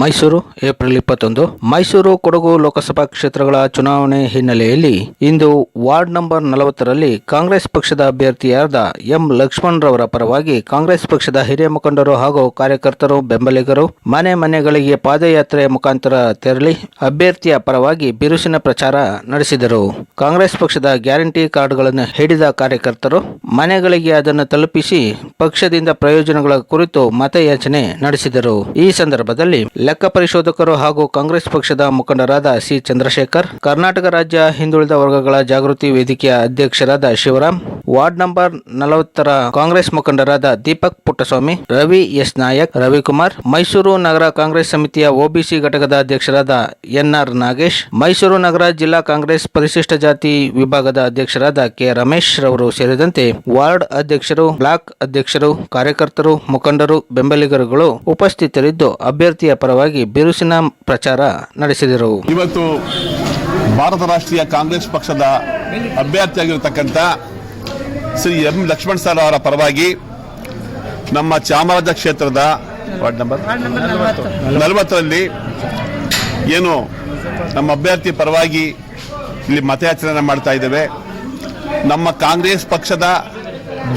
Mysuru, April ಇಪ್ಪತ್ತೊಂದು. ಮೈಸೂರು, ಕೊಡಗು ಲೋಕಸಭಾ ಕ್ಷೇತ್ರಗಳ ಚುನಾವಣೆ ಹಿನ್ನೆಲೆಯಲ್ಲಿ ಇಂದು ವಾರ್ಡ್ ನಂಬರ್ ನಲವತ್ತರಲ್ಲಿ ಕಾಂಗ್ರೆಸ್ ಪಕ್ಷದ ಅಭ್ಯರ್ಥಿಯಾದ ಎಂ ಲಕ್ಷ್ಮಣ್ ರವರ ಪರವಾಗಿ ಕಾಂಗ್ರೆಸ್ ಪಕ್ಷದ ಹಿರಿಯ ಮುಖಂಡರು ಹಾಗೂ ಕಾರ್ಯಕರ್ತರು, ಬೆಂಬಲಿಗರು ಮನೆ ಮನೆಗಳಿಗೆ ಪಾದಯಾತ್ರೆ ಮುಖಾಂತರ ತೆರಳಿ ಅಭ್ಯರ್ಥಿಯ ಪರವಾಗಿ ಬಿರುಸಿನ ಪ್ರಚಾರ ನಡೆಸಿದರು. ಕಾಂಗ್ರೆಸ್ ಪಕ್ಷದ ಗ್ಯಾರಂಟಿ ಕಾರ್ಡ್ಗಳನ್ನು ಹಿಡಿದ ಕಾರ್ಯಕರ್ತರು ಮನೆಗಳಿಗೆ ಅದನ್ನು ತಲುಪಿಸಿ ಪಕ್ಷದಿಂದ ಪ್ರಯೋಜನಗಳ ಕುರಿತು ಮತಯಾಚನೆ ನಡೆಸಿದರು. ಈ ಸಂದರ್ಭದಲ್ಲಿ ಲೆಕ್ಕ ಪರಿಶೋಧಕರು ಹಾಗೂ ಕಾಂಗ್ರೆಸ್ ಪಕ್ಷದ ಮುಖಂಡರಾದ ಸಿ ಚಂದ್ರಶೇಖರ್, ಕರ್ನಾಟಕ ರಾಜ್ಯ ಹಿಂದುಳಿದ ವರ್ಗಗಳ ಜಾಗೃತಿ ವೇದಿಕೆಯ ಅಧ್ಯಕ್ಷರಾದ ಶಿವರಾಮ್ ವಾರ್ಡ್ ನಂಬರ್ ನಲವತ್ತರ ಕಾಂಗ್ರೆಸ್ ಮುಖಂಡರಾದ ದೀಪಕ್ ಪುಟ್ಟಸ್ವಾಮಿ, ರವಿ ಎಸ್ ನಾಯಕ್, ರವಿಕುಮಾರ್, ಮೈಸೂರು ನಗರ ಕಾಂಗ್ರೆಸ್ ಸಮಿತಿಯ ಒಬಿಸಿ ಘಟಕದ ಅಧ್ಯಕ್ಷರಾದ ಎನ್ಆರ್ ನಾಗೇಶ್, ಮೈಸೂರು ನಗರ ಜಿಲ್ಲಾ ಕಾಂಗ್ರೆಸ್ ಪರಿಶಿಷ್ಟ ಜಾತಿ ವಿಭಾಗದ ಅಧ್ಯಕ್ಷರಾದ ಕೆ ರಮೇಶ್ ರವರು ಸೇರಿದಂತೆ ವಾರ್ಡ್ ಅಧ್ಯಕ್ಷರು, ಬ್ಲಾಕ್ ಅಧ್ಯಕ್ಷರು, ಕಾರ್ಯಕರ್ತರು, ಮುಖಂಡರು, ಬೆಂಬಲಿಗರುಗಳು ಉಪಸ್ಥಿತರಿದ್ದು ಅಭ್ಯರ್ಥಿಯ ಪರವಾಗಿ ಬಿರುಸಿನ ಪ್ರಚಾರ ನಡೆಸಿದರು. ಇವತ್ತು ಭಾರತ ರಾಷ್ಟ್ರೀಯ ಕಾಂಗ್ರೆಸ್ ಪಕ್ಷದ ಅಭ್ಯರ್ಥಿಯಾಗಿರ್ತಕ್ಕಂಥ ಶ್ರೀ ಎಂ ಲಕ್ಷ್ಮಣ್ ಸರ್ ಅವರ ಪರವಾಗಿ ನಮ್ಮ ಚಾಮರಾಜ ಕ್ಷೇತ್ರದ ವಾರ್ಡ್ ನಂಬರ್ ನಲವತ್ತರಲ್ಲಿ ಏನು ನಮ್ಮ ಅಭ್ಯರ್ಥಿ ಪರವಾಗಿ ಇಲ್ಲಿ ಮತಯಾಚರಣೆ ಮಾಡ್ತಾ ಇದ್ದೇವೆ. ನಮ್ಮ ಕಾಂಗ್ರೆಸ್ ಪಕ್ಷದ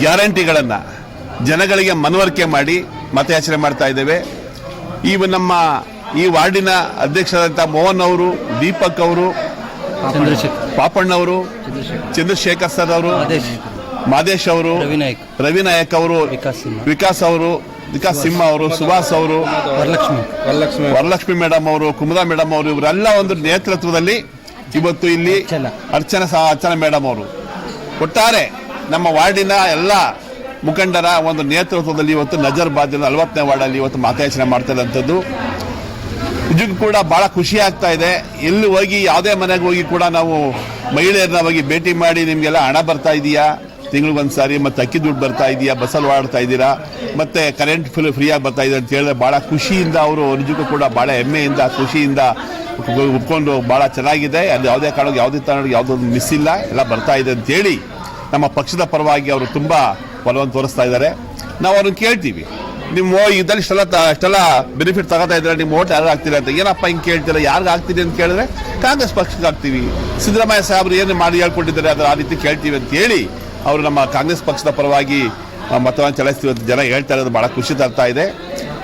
ಗ್ಯಾರಂಟಿಗಳನ್ನು ಜನಗಳಿಗೆ ಮನವರಿಕೆ ಮಾಡಿ ಮತಯಾಚನೆ ಮಾಡ್ತಾ ಇದ್ದೇವೆ. ಈ ನಮ್ಮ ಈ ವಾರ್ಡಿನ ಅಧ್ಯಕ್ಷರಾದಂಥ ಮೋಹನ್ ಅವರು ದೀಪಕ್ ಅವರು ಪಾಪಣ್ಣವರು ಚಂದ್ರಶೇಖರ್. ಸರ್ ಅವರು ಮಾದೇಶ್ ಅವರು ರವಿನಾಯಕ್. ರವಿನಾಯಕ್ ಅವರು ವಿಕಾಸ್ ಅವರು ವಿಕಾಸ್ ಸಿಂಹ ಅವರು ಸುಭಾಷ್ ಅವರು ವರಲಕ್ಷ್ಮಿ. ವರಲಕ್ಷ್ಮಿ. ವರಲಕ್ಷ್ಮಿ ಮೇಡಮ್ ಅವರು ಕುಮುದಾ ಮೇಡಮ್ ಅವರು ಇವರೆಲ್ಲ ಒಂದು ನೇತೃತ್ವದಲ್ಲಿ ಇವತ್ತು ಇಲ್ಲಿ ಅರ್ಚನಾ. ಅರ್ಚನಾ ಸಹ ಅರ್ಚನಾ ಮೇಡಮ್ ಅವರು. ಒಟ್ಟಾರೆ ನಮ್ಮ ವಾರ್ಡಿನ ಎಲ್ಲ ಮುಖಂಡರ ಒಂದು ನೇತೃತ್ವದಲ್ಲಿ ಇವತ್ತು ನಜರ್ ಬಾದ್ ನಲವತ್ತನೇ ವಾರ್ಡಲ್ಲಿ ಇವತ್ತು ಮತಯಾಚನೆ ಮಾಡ್ತಾ ಇರೋಂಥದ್ದು ನಿಜಕ್ಕೂ ಕೂಡ ಬಹಳ ಖುಷಿ ಆಗ್ತಾ ಇದೆ. ಎಲ್ಲಿ ಹೋಗಿ ಯಾವುದೇ ಮನೆಗೆ ಹೋಗಿ ಕೂಡ ನಾವು ಮಹಿಳೆಯರನ್ನ ಹೋಗಿ ಭೇಟಿ ಮಾಡಿ ನಿಮಗೆಲ್ಲ ಹಣ ಬರ್ತಾ ಇದೆಯಾ? ತಿಂಗಳಿಗೊಂದ್ಸಾರಿ ಮತ್ತೆ ಅಕ್ಕಿ ದುಡ್ಡು ಬರ್ತಾ ಇದೆಯಾ? ಬಸ್ಸಲ್ಲಿ ಓಡಾಡ್ತಾ ಇದ್ದೀರಾ ಮತ್ತೆ ಕರೆಂಟ್ ಫುಲ್ ಫ್ರೀಯಾಗಿ ಬರ್ತಾ ಇದೆ ಅಂತ ಹೇಳಿದ್ರೆ ಭಾಳ ಖುಷಿಯಿಂದ ಅವರು ನಿಜಕ್ಕೂ ಕೂಡ ಭಾಳ ಹೆಮ್ಮೆಯಿಂದ, ಖುಷಿಯಿಂದ ಒಪ್ಕೊಂಡು ಭಾಳ ಚೆನ್ನಾಗಿದೆ. ಅಲ್ಲಿ ಯಾವುದೇ ಕಾರಣಕ್ಕೆ ಯಾವುದೇ ಕಾರಣಕ್ಕೆ ಯಾವುದೊಂದು ಮಿಸ್ ಇಲ್ಲ. ಎಲ್ಲ ಬರ್ತಾ ಇದೆ ಅಂತೇಳಿ ನಮ್ಮ ಪಕ್ಷದ ಪರವಾಗಿ ಅವರು ತುಂಬ ಒಲವನ್ನು ತೋರಿಸ್ತಾ ಇದ್ದಾರೆ. ನಾವು ಅವ್ರನ್ನ ಕೇಳ್ತೀವಿ. ನಿಮ್ಮ ಇದರಲ್ಲಿ ಇಷ್ಟೆಲ್ಲ ಇಷ್ಟೆಲ್ಲ ಬೆನಿಫಿಟ್ ತಗೋತಾ ಇದ್ದಾರೆ ನಿಮ್ಮ ಓಟ್ ಯಾರು ಆಗ್ತೀರಾ ಅಂತ? ಏನಪ್ಪ ಹಿಂಗೆ ಕೇಳ್ತೀರಾ? ಯಾರಿಗೆ ಆಗ್ತೀರಿ ಅಂತ ಕೇಳಿದ್ರೆ ಕಾಂಗ್ರೆಸ್ ಪಕ್ಷಕ್ಕೆ ಆಗ್ತೀವಿ ಸಿದ್ದರಾಮಯ್ಯ ಸಾಹೇಬರು ಏನು ಮಾಡಿ ಹೇಳ್ಕೊಟ್ಟಿದ್ದಾರೆ ಅದರ ಆ ರೀತಿ ಕೇಳ್ತೀವಿ ಅಂತ ಹೇಳಿ ಅವರು ನಮ್ಮ ಕಾಂಗ್ರೆಸ್ ಪಕ್ಷದ ಪರವಾಗಿ ಮತವನ್ನು ಚಲಾಯಿಸ್ತೀವಿ ಅಂತ ಜನ ಹೇಳ್ತಾ ಇರೋದು ಬಹಳ ಖುಷಿ ತರ್ತಾ ಇದೆ.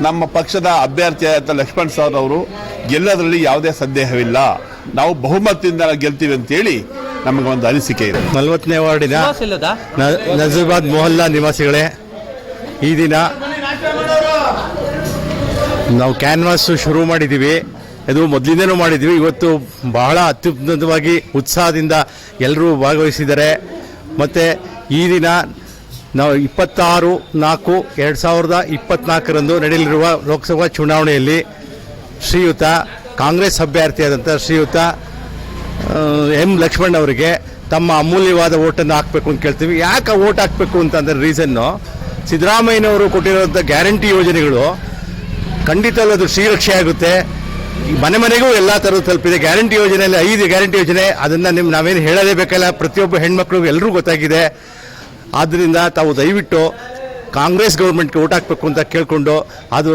ನಮ್ಮ ಪಕ್ಷದ ಅಭ್ಯರ್ಥಿ ಆದ ಲಕ್ಷ್ಮಣ್ ಸರ್ ಅವರು ಗೆಲ್ಲೋದ್ರಲ್ಲಿ ಯಾವುದೇ ಸಂದೇಹವಿಲ್ಲ. ನಾವು ಬಹುಮತದಿಂದ ಗೆಲ್ತೀವಿ ಅಂತೇಳಿ ನಮಗೆ ಒಂದು ಅನಿಸಿಕೆ ಇದೆ. ನಲವತ್ತನೇ ವಾರ್ಡಿನ ನ- ನಜೀಬಾದ್ ಮೊಹಲ್ಲಾ ನಿವಾಸಿಗಳೇ ಈ ದಿನ ನಾವು ಕ್ಯಾನ್ವಾಸ್ ಶುರು ಮಾಡಿದ್ದೀವಿ. ಅದು ಮೊದಲಿಂದನೂ ಮಾಡಿದ್ವಿ ಇವತ್ತು ಬಹಳ ಅತ್ಯುನ್ನತವಾಗಿ ಉತ್ಸಾಹದಿಂದ ಎಲ್ಲರೂ ಭಾಗವಹಿಸಿದ್ದಾರೆ. ಮತ್ತು ಈ ದಿನ ನಾವು ಇಪ್ಪತ್ತಾರು, ನಾಲ್ಕು, ಎರಡು ಸಾವಿರದ ಇಪ್ಪತ್ನಾಲ್ಕರಂದು ನಡೆಯಲಿರುವ ಲೋಕಸಭಾ ಚುನಾವಣೆಯಲ್ಲಿ ಶ್ರೀಯುತ, ಕಾಂಗ್ರೆಸ್ ಅಭ್ಯರ್ಥಿಯಾದಂಥ ಶ್ರೀಯುತ ಎಂ ಲಕ್ಷ್ಮಣ್ ಅವರಿಗೆ ತಮ್ಮ ಅಮೂಲ್ಯವಾದ ಓಟನ್ನು ಹಾಕಬೇಕು ಅಂತ ಕೇಳ್ತೀವಿ. ಯಾಕೆ ಓಟ್ ಹಾಕಬೇಕು ಅಂತಂದ್ರೆ ರೀಸನ್ನು ಸಿದ್ದರಾಮಯ್ಯನವರು ಕೊಟ್ಟಿರುವಂಥ ಗ್ಯಾರಂಟಿ ಯೋಜನೆಗಳು ಖಂಡಿತ ಅದು ಶ್ರೀರಕ್ಷೆ ಆಗುತ್ತೆ. ಮನೆ ಮನೆಗೂ ಎಲ್ಲ ಥರದ್ದು ತಲುಪಿದೆ. ಗ್ಯಾರಂಟಿ ಯೋಜನೆಯಲ್ಲಿ ಐದು ಗ್ಯಾರಂಟಿ ಯೋಜನೆ, ಅದನ್ನು ನಿಮ್ಮ ನಾವೇನು ಹೇಳಲೇ ಬೇಕಲ್ಲ ಪ್ರತಿಯೊಬ್ಬ ಹೆಣ್ಮಕ್ಳಿಗೂ ಎಲ್ಲರೂ ಗೊತ್ತಾಗಿದೆ. ಆದ್ದರಿಂದ ತಾವು ದಯವಿಟ್ಟು ಕಾಂಗ್ರೆಸ್ ಗೌರ್ಮೆಂಟ್ಗೆ ಓಟ್ ಹಾಕಬೇಕು ಅಂತ ಕೇಳಿಕೊಂಡು ಅದು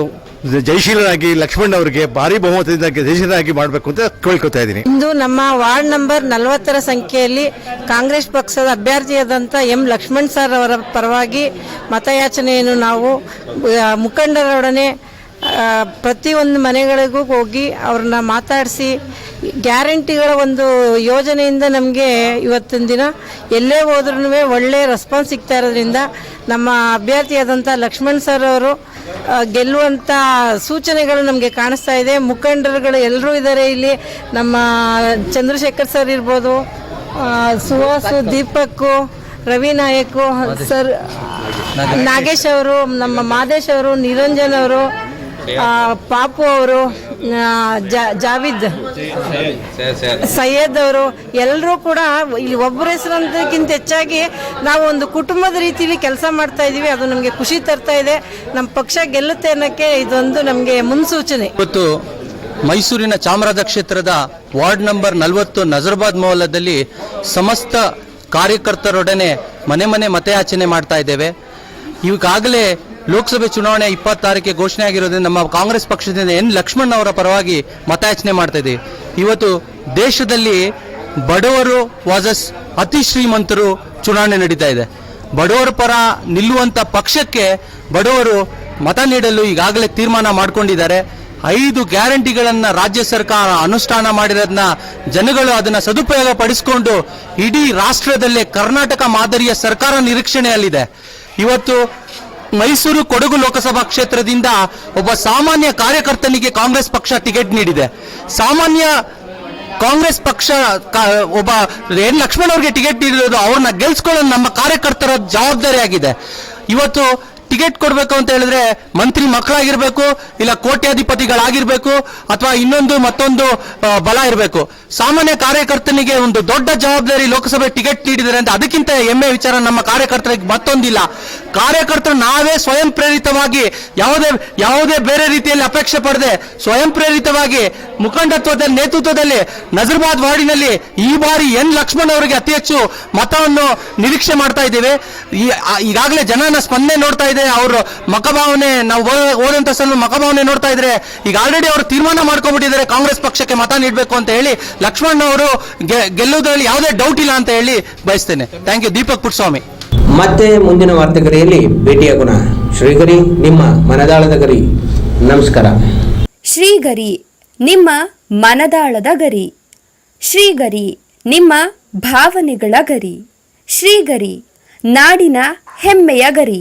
ಜಯಶೀಲರಾಗಿ ಲಕ್ಷ್ಮಣ್ ಅವರಿಗೆ ಭಾರಿ ಬಹುಮತದಿಂದ ಜಯಶೀಲರಾಗಿ ಮಾಡಬೇಕು ಅಂತ ಕೇಳ್ಕೊತಾ ಇದ್ದೀನಿ. ಇಂದು ನಮ್ಮ ವಾರ್ಡ್ ನಂಬರ್ ನಲವತ್ತರ ಸಂಖ್ಯೆಯಲ್ಲಿ ಕಾಂಗ್ರೆಸ್ ಪಕ್ಷದ ಅಭ್ಯರ್ಥಿಯಾದಂಥ ಎಂ ಲಕ್ಷ್ಮಣ್ ಸರ್ ಅವರ ಪರವಾಗಿ ಮತಯಾಚನೆಯನ್ನು ನಾವು ಮುಖಂಡರೊಡನೆ ಪ್ರತಿಯೊಂದು ಮನೆಗಳಿಗೂ ಹೋಗಿ ಅವ್ರನ್ನ ಮಾತಾಡಿಸಿ ಗ್ಯಾರಂಟಿಗಳ ಒಂದು ಯೋಜನೆಯಿಂದ ನಮಗೆ ಇವತ್ತಿನ ದಿನ ಎಲ್ಲೇ ಹೋದ್ರೂ ಒಳ್ಳೆಯ ರೆಸ್ಪಾನ್ಸ್ ಸಿಗ್ತಾ ಇರೋದ್ರಿಂದ ನಮ್ಮ ಅಭ್ಯರ್ಥಿಯಾದಂಥ ಲಕ್ಷ್ಮಣ್ ಸರ್ ಅವರು ಗೆಲ್ಲುವಂಥ ಸೂಚನೆಗಳು ನಮಗೆ ಕಾಣಿಸ್ತಾ ಇದೆ. ಮುಖಂಡರುಗಳು ಎಲ್ಲರೂ ಇದ್ದಾರೆ ಇಲ್ಲಿ. ನಮ್ಮ ಚಂದ್ರಶೇಖರ್ ಸರ್ ಇರ್ಬೋದು ಸುಹಾಸ್ ದೀಪಕ್ ರವಿ ನಾಯಕು ಸರ್ ನಾಗೇಶ್ ಅವರು ನಮ್ಮ ಮಾದೇಶ್ ಅವರು ನಿರಂಜನ್ ಅವರು ಪಾಪು ಅವರು ಜಾವಿದ್. ಸೈಯದ್ ಅವರು ಎಲ್ಲರೂ ಕೂಡ ಇಲ್ಲಿ ಒಬ್ಬರ ಹೆಸರಂತಕ್ಕಿಂತ ಹೆಚ್ಚಾಗಿ ನಾವು ಒಂದು ಕುಟುಂಬದ ರೀತಿಯಲ್ಲಿ ಕೆಲಸ ಮಾಡ್ತಾ ಇದೀವಿ. ಅದು ನಮಗೆ ಖುಷಿ ತರ್ತಾ ಇದೆ. ನಮ್ಮ ಪಕ್ಷ ಗೆಲ್ಲುತ್ತೆ ಅನ್ನೋಕ್ಕೆ ಇದೊಂದು ನಮಗೆ ಮುನ್ಸೂಚನೆ. ಇವತ್ತು ಮೈಸೂರಿನ ಚಾಮರಾಜ ಕ್ಷೇತ್ರದ ವಾರ್ಡ್ ನಂಬರ್ ನಲವತ್ತು ನಜರ್ಬಾದ್ ಮೌಲದಲ್ಲಿ ಸಮಸ್ತ ಕಾರ್ಯಕರ್ತರೊಡನೆ ಮನೆ ಮನೆ ಮತಯಾಚನೆ ಮಾಡ್ತಾ ಇದ್ದೇವೆ. ಈಗಾಗಲೇ ಲೋಕಸಭೆ ಚುನಾವಣೆ ಇಪ್ಪತ್ತಾರಕ್ಕೆ ಘೋಷಣೆ ಆಗಿರೋದ್ರಿಂದ ನಮ್ಮ ಕಾಂಗ್ರೆಸ್ ಪಕ್ಷದಿಂದ ಎನ್ ಲಕ್ಷ್ಮಣ್ ಅವರ ಪರವಾಗಿ ಮತಯಾಚನೆ ಮಾಡ್ತಾ ಇದೆ. ಇವತ್ತು ದೇಶದಲ್ಲಿ ಬಡವರು ವಾಸಸ್ ಅತಿ ಶ್ರೀಮಂತರು ಚುನಾವಣೆ ನಡೀತಾ ಇದೆ. ಬಡವರ ಪರ ನಿಲ್ಲುವಂತ ಪಕ್ಷಕ್ಕೆ ಬಡವರು ಮತ ನೀಡಲು ಈಗಾಗಲೇ ತೀರ್ಮಾನ ಮಾಡಿಕೊಂಡಿದ್ದಾರೆ. ಐದು ಗ್ಯಾರಂಟಿಗಳನ್ನ ರಾಜ್ಯ ಸರ್ಕಾರ ಅನುಷ್ಠಾನ ಮಾಡಿರೋದನ್ನ ಜನಗಳು ಅದನ್ನ ಸದುಪಯೋಗ ಪಡಿಸಿಕೊಂಡು ಇಡೀ ರಾಷ್ಟ್ರದಲ್ಲೇ ಕರ್ನಾಟಕ ಮಾದರಿಯ ಸರ್ಕಾರ ನಿರೀಕ್ಷಣೆಯಲ್ಲಿದೆ. ಇವತ್ತು ಮೈಸೂರು ಕೊಡಗು ಲೋಕಸಭಾ ಕ್ಷೇತ್ರದಿಂದ ಒಬ್ಬ ಸಾಮಾನ್ಯ ಕಾರ್ಯಕರ್ತನಿಗೆ ಕಾಂಗ್ರೆಸ್ ಪಕ್ಷ ಟಿಕೆಟ್ ನೀಡಿದೆ. ಸಾಮಾನ್ಯ ಕಾಂಗ್ರೆಸ್ ಪಕ್ಷ ಒಬ್ಬ ಎನ್ ಲಕ್ಷ್ಮಣ್ ಅವರಿಗೆ ಟಿಕೆಟ್ ನೀಡಿರೋದು ಅವ್ರನ್ನ ಗೆಲ್ಸ್ಕೊಳ್ಳೋದು ನಮ್ಮ ಕಾರ್ಯಕರ್ತರ ಜವಾಬ್ದಾರಿ ಆಗಿದೆ ಇವತ್ತು ಟಿಕೆಟ್ ಕೊಡಬೇಕು ಅಂತ ಹೇಳಿದ್ರೆ ಮಂತ್ರಿ ಮಕ್ಕಳಾಗಿರ್ಬೇಕು, ಇಲ್ಲ ಕೋಟ್ಯಾಧಿಪತಿಗಳಾಗಿರ್ಬೇಕು, ಅಥವಾ ಇನ್ನೊಂದು ಮತ್ತೊಂದು ಬಲ ಇರಬೇಕು. ಸಾಮಾನ್ಯ ಕಾರ್ಯಕರ್ತನಿಗೆ ಒಂದು ದೊಡ್ಡ ಜವಾಬ್ದಾರಿ ಲೋಕಸಭೆ ಟಿಕೆಟ್ ನೀಡಿದರೆ ಅಂತ ಅದಕ್ಕಿಂತ ಹೆಮ್ಮೆ ವಿಚಾರ ನಮ್ಮ ಕಾರ್ಯಕರ್ತರಿಗೆ ಮತ್ತೊಂದಿಲ್ಲ. ಕಾರ್ಯಕರ್ತರು ನಾವೇ ಸ್ವಯಂ ಪ್ರೇರಿತವಾಗಿ ಯಾವುದೇ ಯಾವುದೇ ಬೇರೆ ರೀತಿಯಲ್ಲಿ ಅಪೇಕ್ಷೆ ಪಡದೆ ಸ್ವಯಂ ಪ್ರೇರಿತವಾಗಿ ಮುಖಂಡತ್ವದ ನೇತೃತ್ವದಲ್ಲಿ ನಜರ್ಬಾದ್ ವಾರ್ಡಿನಲ್ಲಿ ಈ ಬಾರಿ ಎನ್ ಲಕ್ಷ್ಮಣ್ ಅವರಿಗೆ ಅತಿ ಹೆಚ್ಚು ಮತವನ್ನು ನಿರೀಕ್ಷೆ ಮಾಡ್ತಾ ಇದ್ದೇವೆ. ಈಗಾಗಲೇ ಜನನ ಸ್ಪಂದನೆ ನೋಡ್ತಾ ಇದೆ ಅವರು ಮಕಭಾವನೆ ನಾವು ಓದ- ಓದಂತ ಸಲ ಮಕಭಾವನೆ ನೋಡ್ತಾ ಇದ್ರೆ ಈಗ ಆಲ್ರೆಡಿ ಅವರು ತೀರ್ಮಾನ ಮಾಡ್ಕೊಂಡ್ಬಿಟ್ಟಿದ್ದಾರೆ ಕಾಂಗ್ರೆಸ್ ಪಕ್ಷಕ್ಕೆ ಮತ ನೀಡಬೇಕು ಅಂತ ಹೇಳಿ ಲಕ್ಷ್ಮಣ್ ಅವರು ಗೆಲ್ಲುವುದರಲ್ಲಿ ಯಾವುದೇ ಡೌಟ್ ಇಲ್ಲ ಅಂತ ಹೇಳಿ ಬಯಸ್ತೇನೆ. Thank you Deepak Puttaswamy. ಮತ್ತೆ ಮುಂದಿನ ವಾರ್ತೆಗರಿಯಲ್ಲಿ ಭೇಟಿಯಾಗೋಣ ಶ್ರೀಗರಿ ನಿಮ್ಮ ಮನದಾಳದ ಗರಿ. ನಮಸ್ಕಾರ. ಶ್ರೀಗರಿ ನಿಮ್ಮ ಮನದಾಳದ ಗರಿ. ಶ್ರೀಗರಿ ನಿಮ್ಮ ಭಾವನೆಗಳ ಗರಿ. ಶ್ರೀಗರಿ ನಾಡಿನ ಹೆಮ್ಮೆಯ ಗರಿ.